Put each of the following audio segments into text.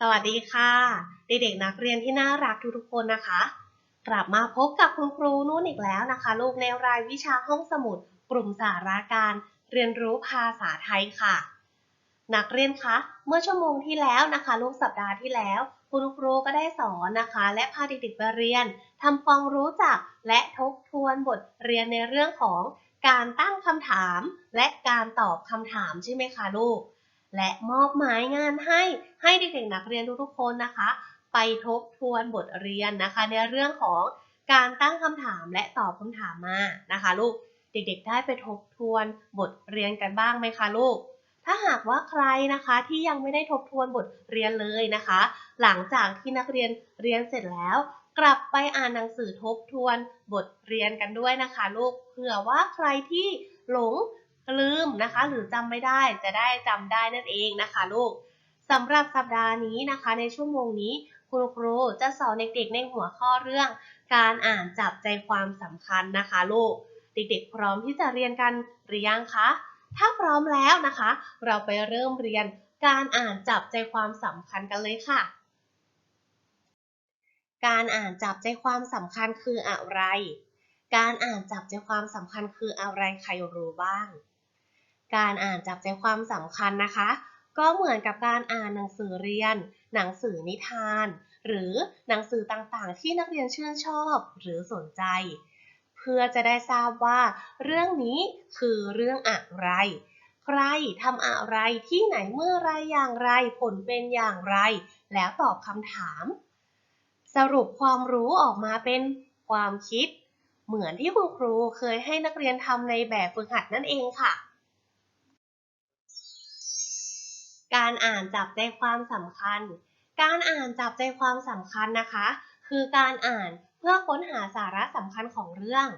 สวัสดีค่ะเด็กๆนักเรียนที่น่ารักทุกๆคนนะคะ กลับมาพบกับคุณครูนุ่นอีกแล้วนะคะ ลูกในรายวิชาห้องสมุด กลุ่มสาราการเรียนรู้ภาษาไทยค่ะ นักเรียนคะเมื่อชั่วโมงที่แล้วนะคะลูกสัปดาห์ที่แล้ว คุณครูก็ได้สอนนะคะ และพาเด็กๆไปเรียนทำความรู้จักและทบทวนบทเรียนในเรื่องของการตั้งคำถาม และการตอบคำถามใช่ไหมคะลูก และมอบหมายงานให้ให้เด็กๆนักเรียนทุกๆคนนะคะ ไปทบทวนบทเรียนนะคะ ในเรื่องของการตั้งคำถามและตอบคำถามมานะคะลูกเด็กๆได้ไปทบทวนบทเรียนกันบ้างไหมคะลูก ถ้าหากว่าใครนะคะที่ยังไม่ได้ทบทวนบทเรียนเลยนะคะ หลังจากที่นักเรียนเรียนเสร็จแล้ว กลับไปอ่านหนังสือทบทวนบทเรียนกันด้วยนะคะลูกเผื่อว่าใครที่หลง ลืมนะคะ หรือจำไม่ได้จะได้จำได้นั่นเองนะคะลูกสำหรับสัปดาห์นี้นะคะ ในชั่วโมงนี้คุณครูจะสอนเด็กๆ ในหัวข้อเรื่อง การอ่านจับใจความสำคัญนะคะลูก เด็กๆ พร้อมที่จะเรียนกันหรือยังคะ ถ้าพร้อมแล้วนะคะ เราไปเริ่มเรียนการอ่านจับใจความสำคัญกันเลยค่ะ การอ่านจับใจความสำคัญคืออะไร การอ่านจับใจความสำคัญคืออะไรใครรู้บ้าง การอ่านจับใจความสำคัญนะคะ ก็เหมือนกับการอ่านหนังสือเรียน หนังสือนิทาน หรือหนังสือต่างๆ ที่นักเรียนชื่นชอบหรือสนใจ เพื่อจะได้ทราบว่า เรื่องนี้คือเรื่องอะไร ใครทำอะไรที่ไหนเมื่อไรอย่างไรผลเป็นอย่างไร แล้วตอบคำถาม สรุปความรู้ออกมาเป็นความคิด เหมือนที่คุณครูเคยให้นักเรียนทำในแบบฝึกหัดนั่นเองค่ะ การอ่านจับใจความสำคัญ การอ่านจับใจความสำคัญนะคะ คือการอ่านเพื่อค้นหาสาระสำคัญของเรื่อง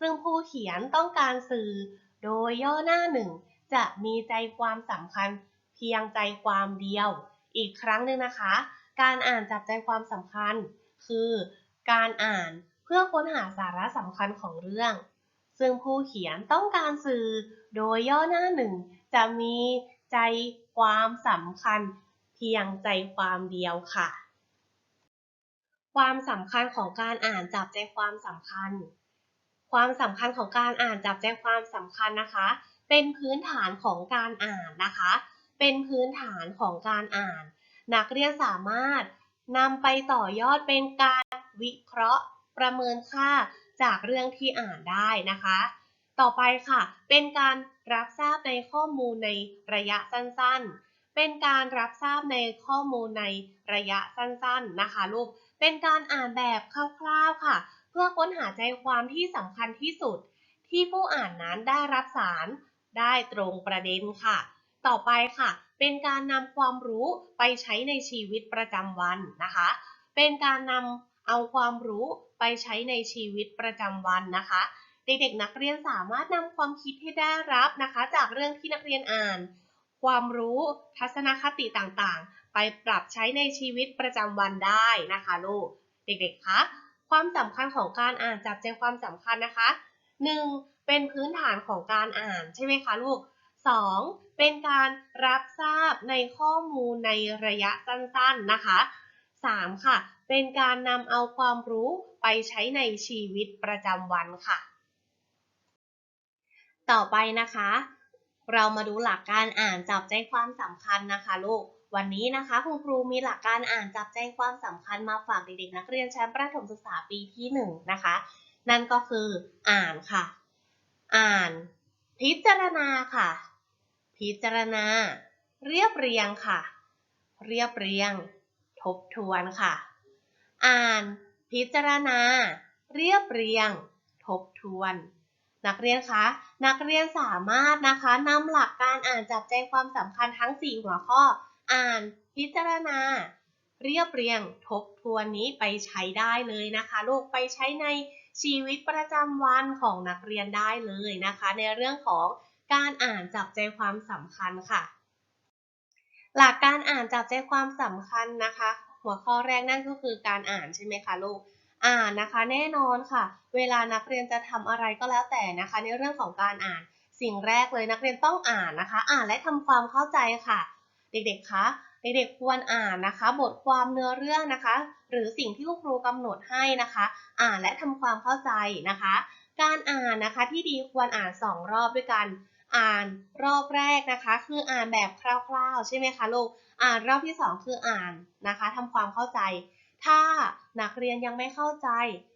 ซึ่งผู้เขียนต้องการสื่อ โดยย่อหน้าหนึ่งจะมีใจความสำคัญ เพียงใจความเดียว อีกครั้งหนึ่งนะคะ การอ่านจับใจความสำคัญ คือการอ่านเพื่อค้นหาสาระสำคัญของเรื่อง ซึ่งผู้เขียนต้องการสื่อ โดยย่อหน้าหนึ่งจะมี ใจความสำคัญเพียงใจความเดียวค่ะ ความสำคัญของการอ่านจับใจความสำคัญ ความสำคัญของการอ่านจับใจความสำคัญนะคะ เป็นพื้นฐานของการอ่านนะคะ เป็นพื้นฐานของการอ่าน นักเรียนสามารถนำไปต่อยอดเป็นการวิเคราะห์ประเมินค่าจากเรื่องที่อ่านได้นะคะ ต่อไปค่ะ เป็นการรับทราบในข้อมูลในระยะสั้นๆ เป็นการรับทราบในข้อมูลในระยะสั้นๆนะคะลูก เป็นการอ่านแบบคร่าวๆค่ะ เพื่อค้นหาใจความที่สำคัญที่สุด ที่ผู้อ่านนั้นได้รับสารได้ตรงประเด็นค่ะ ต่อไปค่ะ เป็นการนำความรู้ไปใช้ในชีวิตประจำวันนะคะ เป็นการนำเอาความรู้ไปใช้ในชีวิตประจำวันนะคะ เด็กๆนักเรียนสามารถนำความคิดที่ได้รับนะคะ จากเรื่องที่นักเรียนอ่าน ความรู้ทัศนคติต่างๆ ไปปรับใช้ในชีวิตประจำวันได้นะคะลูกเด็กๆคะความสำคัญของการอ่านจับใจความสำคัญนะคะ 1. เป็นพื้นฐานของการอ่านใช่ไหมคะลูก 2. เป็นการรับทราบในข้อมูลในระยะสั้นๆนะคะ 3. ค่ะ เป็นการนำเอาความรู้ไปใช้ในชีวิตประจำวันค่ะ ต่อไปนะคะ เรามาดูหลักการอ่านจับใจความสำคัญนะคะลูก วันนี้นะคะคุณครูมีหลักการอ่านจับใจความสำคัญมาฝากเด็กๆนักเรียนชั้นประถมศึกษาปีที่1นนะคะ นั่นก็คืออ่านค่ะ อ่าน พิจารณาค่ะ พิจารณา เรียบเรียงค่ะ เรียบเรียง ทบทวนค่ะ อ่าน พิจารณา เรียบเรียง ทบทวน นักเรียนคะ นักเรียนสามารถนะคะนำหลักการอ่านจับใจความสำคัญทั้ง 4 หัวข้อ อ่าน พิจารณา เรียบเรียง ทบทวนนี้ไปใช้ได้เลยนะคะลูกไปใช้ในชีวิตประจำวันของนักเรียนได้เลยนะคะ ในเรื่องของการอ่านจับใจความสำคัญค่ะ หลักการอ่านจับใจความสำคัญนะคะ หัวข้อแรกนั่นก็คือการอ่านใช่ไหมคะลูก อ่านนะคะแน่นอนค่ะ เวลานักเรียนจะทำอะไรก็แล้วแต่นะคะ ในเรื่องของการอ่าน สิ่งแรกเลยนักเรียนต้องอ่านนะคะ อ่านและทำความเข้าใจค่ะ เด็กๆคะเด็กๆควรอ่านนะคะ บทความเนื้อเรื่องนะคะ หรือสิ่งที่คุณครูกำหนดให้นะคะ อ่านและทำความเข้าใจนะคะ การอ่านนะคะที่ดีควรอ่านสองรอบด้วยกัน อ่านรอบแรกนะคะ คืออ่านแบบคร่าวๆ ใช่ไหมคะลูกอ่านรอบที่สองคืออ่านนะคะทำความเข้าใจ ถ้านักเรียนยังไม่เข้าใจ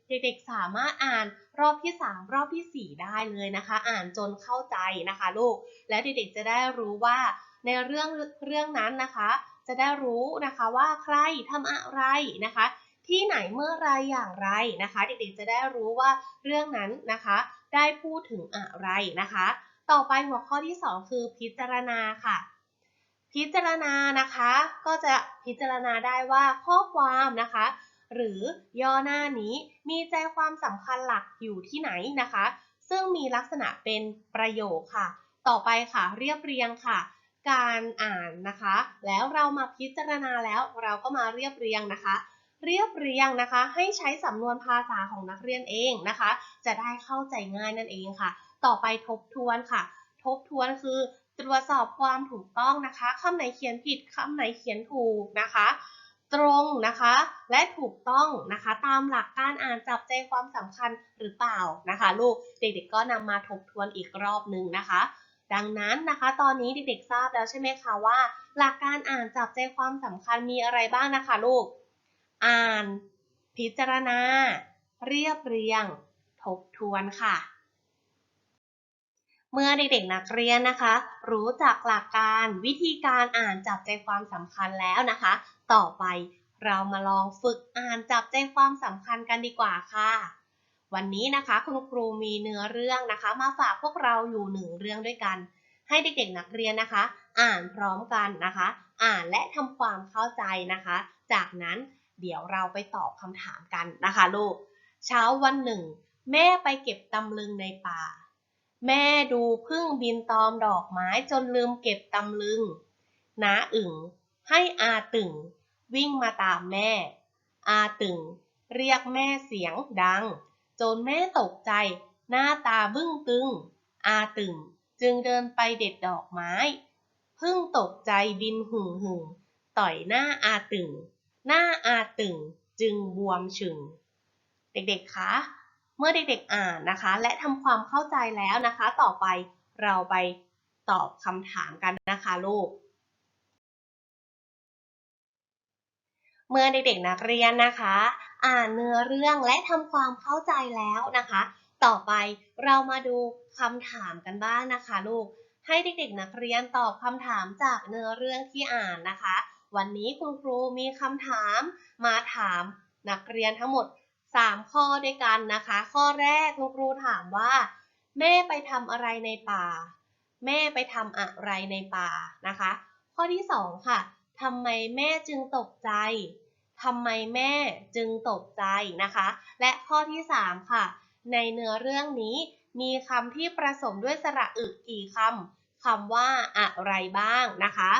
เด็กๆสามารถอ่านรอบที่ 3 รอบทีสี่ 4 ได้เลยนะคะ อ่านจนเข้าใจนะคะลูก และเด็กๆจะได้รู้ว่าในเรื่องเรื่องนั้นนะคะ จะได้รู้นะคะว่าใครทำอะไรนะคะ ที่ไหนเมื่อไรอย่างไรนะคะ เด็กๆจะได้รู้ว่าเรื่องนั้นนะคะ ได้พูดถึงอะไรนะคะ ต่อไปหัวข้อที่ 2 คือพิจารณาค่ะ พิจารณานะคะก็จะพิจารณาได้ว่าข้อความนะคะ หรือย่อหน้านี้มีใจความสำคัญหลักอยู่ที่ไหนนะคะ ซึ่งมีลักษณะเป็นประโยคค่ะ ต่อไปค่ะเรียบเรียงค่ะ การอ่านนะคะ แล้วเรามาพิจารณาแล้วเราก็มาเรียบเรียงนะคะ เรียบเรียงนะคะ ให้ใช้สำนวนภาษาของนักเรียนเองนะคะ จะได้เข้าใจง่ายนั่นเองค่ะ ต่อไปทบทวนค่ะ ทบทวนคือ ตรวจสอบความถูกต้องนะคะคำไหนเขียนผิดคำไหนเขียนถูกนะคะ ตรงนะคะและถูกต้องนะคะ ตามหลักการอ่านจับใจความสำคัญหรือเปล่านะคะ ลูกเด็กๆก็นำมาทบทวนอีกรอบหนึ่งนะคะดังนั้นนะคะ ตอนนี้เด็กๆทราบแล้วใช่ไหมคะว่า หลักการอ่านจับใจความสำคัญมีอะไรบ้างนะคะลูก อ่าน พิจารณา เรียบเรียง ทบทวนค่ะ เมื่อเด็กๆนักเรียนนะคะ รู้จักหลักการวิธีการอ่านจับใจความสำคัญแล้วนะคะ ต่อไปเรามาลองฝึกอ่านจับใจความสำคัญกันดีกว่าค่ะ วันนี้นะคะคุณครูมีเนื้อเรื่องนะคะ มาฝากพวกเราอยู่หนึ่งเรื่องด้วยกัน ให้เด็กๆนักเรียนนะคะ อ่านพร้อมกันนะคะ อ่านและทำความเข้าใจนะคะ จากนั้นเดี๋ยวเราไปตอบคำถามกันนะคะลูก เช้าวันหนึ่ง แม่ไปเก็บตำลึงในป่า แม่ดูพึ่งบินตอมดอกไม้จนลืมเก็บตำลึงน้าอึ่งให้อาตึงวิ่งมาตามแม่ อาตึงเรียกแม่เสียงดัง จนแม่ตกใจหน้าตาบึ้งตึง อาตึงจึงเดินไปเด็ดดอกไม้ พึ่งตกใจบินหึ่งหึ่งต่อยหน้าอาตึง หน้าอาตึงจึงบวมฉึง เด็กๆคะ เมื่อเด็กๆอ่านนะคะ และทำความเข้าใจแล้วนะคะ ต่อไปเราไปตอบคำถามกันนะคะลูก เมื่อเด็กๆนักเรียนนะคะ อ่านเนื้อเรื่องและทำความเข้าใจแล้วนะคะ ต่อไปเรามาดูคำถามกันบ้างนะคะลูก ให้เด็กๆนักเรียนตอบคำถามจากเนื้อเรื่องที่อ่านนะคะ วันนี้คุณครูมีคำถามมาถามนักเรียนทั้งหมด 3 ข้อด้วยกันนะคะ ข้อแรกคุณครูถามว่า แม่ไปทำอะไรในป่า แม่ไปทำอะไรในป่านะคะ ข้อที่ 2 ค่ะทำไมแม่จึงตกใจทำไมแม่จึงตกใจนะคะ และข้อที่ 3 ค่ะ ในเนื้อเรื่องนี้มีคำที่ผสมด้วยสระอึกี่คำคำว่าอะไรบ้างนะคะ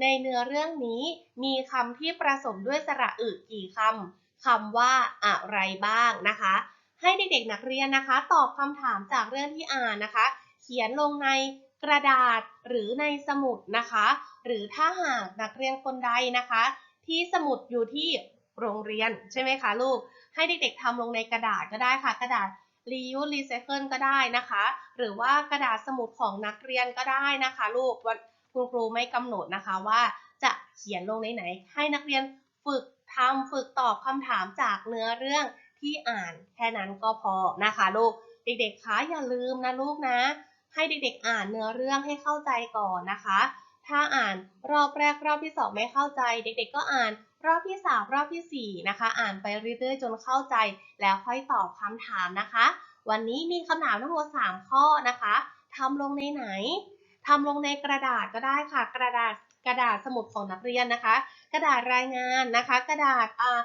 ในเนื้อเรื่องนี้มีคำที่ผสมด้วยสระอึกี่คำ คำว่าอะไรบ้างนะคะ ให้เด็กๆนักเรียนนะคะ ตอบคำถามจากเรื่องที่อ่านนะคะ เขียนลงในกระดาษหรือในสมุดนะคะ หรือถ้าหากนักเรียนคนใดนะคะ ที่สมุดอยู่ที่โรงเรียนใช่ไหมคะลูก ให้เด็กๆทำลงในกระดาษก็ได้ค่ะ กระดาษ reuse recycle ก็ได้นะคะ หรือว่ากระดาษสมุดของนักเรียนก็ได้นะคะ ลูกวันคุณครูไม่กำหนดนะคะว่าจะเขียนลงในไหนให้นักเรียน ฝึกทำฝึกตอบคำถามจากเนื้อเรื่องที่อ่านแค่นั้นก็พอนะคะลูก เด็กๆคะอย่าลืมนะลูกนะ ให้เด็กๆอ่านเนื้อเรื่องให้เข้าใจก่อนนะคะ ถ้าอ่านรอบแรกรอบที่สองไม่เข้าใจ เด็กๆก็อ่านรอบที่สามรอบที่สี่นะคะ อ่านไปเรื่อยๆจนเข้าใจ แล้วค่อยตอบคำถามนะคะ วันนี้มีคำถามทั้งหมด3ข้อนะคะทำลงในไหนทำลงในกระดาษก็ได้ค่ะ กระดาษ กระดาษสมุดของนักเรียนนะคะ กระดาษรายงานนะคะ กระดาษอ่า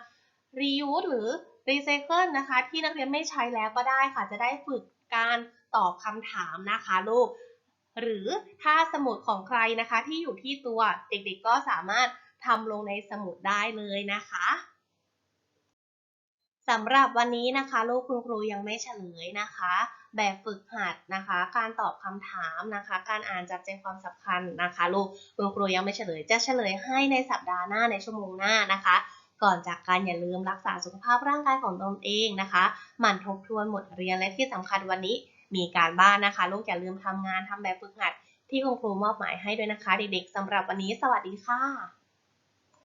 reuse หรือ recycle นะคะ ที่นักเรียนไม่ใช้แล้วก็ได้ค่ะ จะได้ฝึกการตอบคำถามนะคะลูก หรือถ้าสมุดของใครนะคะ ที่อยู่ที่ตัวเด็กๆก็สามารถทำลงในสมุดได้เลยนะคะสำหรับวันนี้นะคะ ลูกคุณครูยังไม่เฉลยนะคะ แบบฝึกหัดนะคะ การตอบคำถามนะคะ การอ่านจับใจความสำคัญนะคะลูกคุณครูยังไม่เฉลย จะเฉลยให้ในสัปดาห์หน้าในชั่วโมงหน้านะคะ ก่อนจากการอย่าลืมรักษาสุขภาพร่างกายของตนเองนะคะหมั่นทบทวนบทเรียนและที่สำคัญวันนี้มีการบ้านนะคะ ลูกอย่าลืมทำงานทำแบบฝึกหัดที่คุณครูมอบหมายให้ด้วยนะคะ เด็กๆสำหรับวันนี้สวัสดีค่ะ